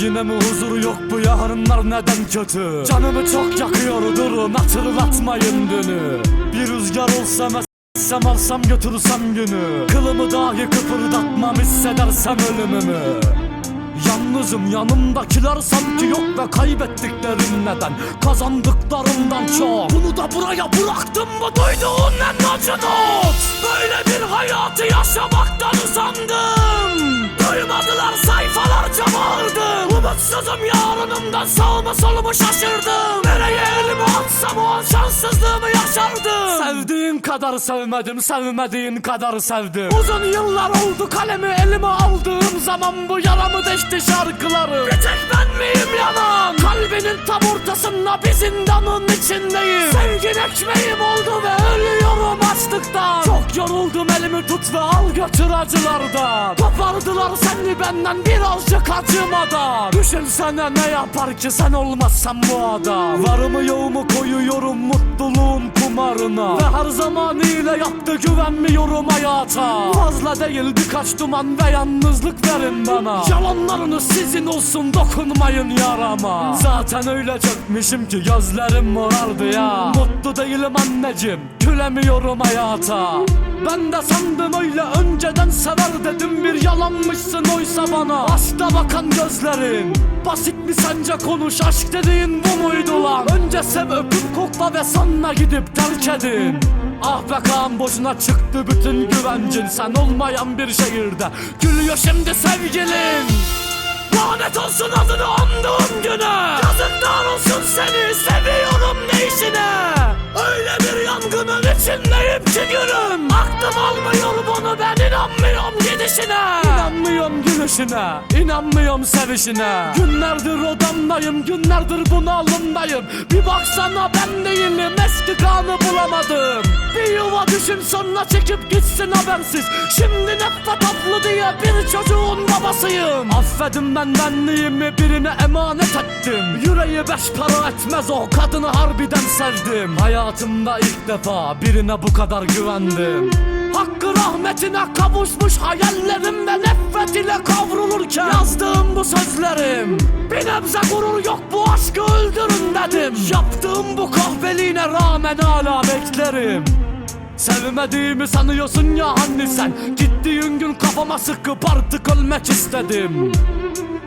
Yine mi huzur yok bu yarınlar neden kötü? Canımı çok yakıyor durun hatırlatmayın dünü Bir rüzgar olsam Sem alsam götürsem günü. Kılımı dahi kıpırdatmam hissedersem ölümümü. Yalnızım yanımdakiler sanki yok ve kaybettiklerim neden? Kazandıklarımdan çok. Bunu da buraya bıraktım mı? Duyduğun en acı not. Böyle bir hayatı yaşamaktan usandım Umutsuzum yarınımdan sağımı solumu şaşırdım. Nereye elimi atsam o an şanssızlığımı yaşardım. Sevdiğin kadar sevmedim sevmediğin kadar sevdim. Uzun yıllar oldu kalemi elime aldığım zaman bu yaramı deşti şarkıları. Bir tek ben miyim bir zindanın içindeyim. Sevgin ekmeğim oldu ve ölüyorum açlıktan. Çok yoruldum elimi tut ve al götür acılardan. Kopardılar seni benden birazcık acımadan. Düşünsene ne yapar ki sen olmazsan bu adam. Varımı yoğumu koyuyorum mutluluğun kumarına Her zamanıyla yaptı güvenmiyorum hayata. Fazla değil birkaç duman ve yalnızlık verin bana. Yalanlarınız sizin olsun dokunmayın yarama. Zaten öyle çökmüşüm ki gözlerim morardı ya. Mutlu değilim anneciğim gülemiyorum hayata. Ben de sandım öyle önceden sever dedim. Bir yalanmışsın oysa bana. Hasta bakan gözlerin Basit mi sence konuş? Aşk dediğin bu muydu lan? Önce sev öpüp kokla ve sonra gidip terk edin Ah be Kaan boşuna çıktı bütün güvencin. Sen olmayan bir şehirde Gülüyor şimdi sevgilin Lanet olsun adını andığım güne. Yazıklar olsun seni seviyorum ne işine Öyle bir yangının içindeyim ki gülüm. Aklım almıyor bunu ben inanmıyorum gidişine. İnanmıyorum gülüşüne inanmıyorum sevişine. Günlerdir odamdayım günlerdir bunalımdayım Bir baksana ben değilim eski kanı bulamadım. Bir yuva düşün sonra çekip gitsin habersiz. Şimdi nefret tatlı diye bir çocuğun babasıyım. Affedin ben benliğimi birine emanet ettim. Yüreği beş para etmez o kadını harbiden sevdim. Hayatımda ilk defa birine bu kadar güvendim rahmetine kavuşmuş hayallerim ve nefret ile kavrulurken Yazdığım bu sözlerim Bir nebze gurur yok bu aşkı öldürün dedim. Yaptığım bu kahveliğine rağmen hala beklerim. Sevmediğimi sanıyorsun ya hani sen. Gittiğin gün kafama sıkıp artık ölmek istedim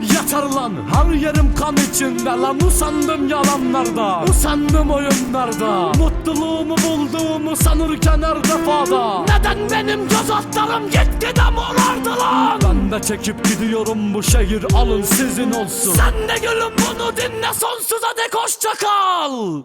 Yeter lan her yerim kan içinde lan. Usandım yalanlarda Usandım oyunlarda. Mutluluğumu bulduğumu sanırken her defada. Neden benim göz altlarım gitti de morardı lan? Ben de çekip gidiyorum bu şehir alın sizin olsun. Sen de gülüm bunu dinle sonsuza dek hoşça kal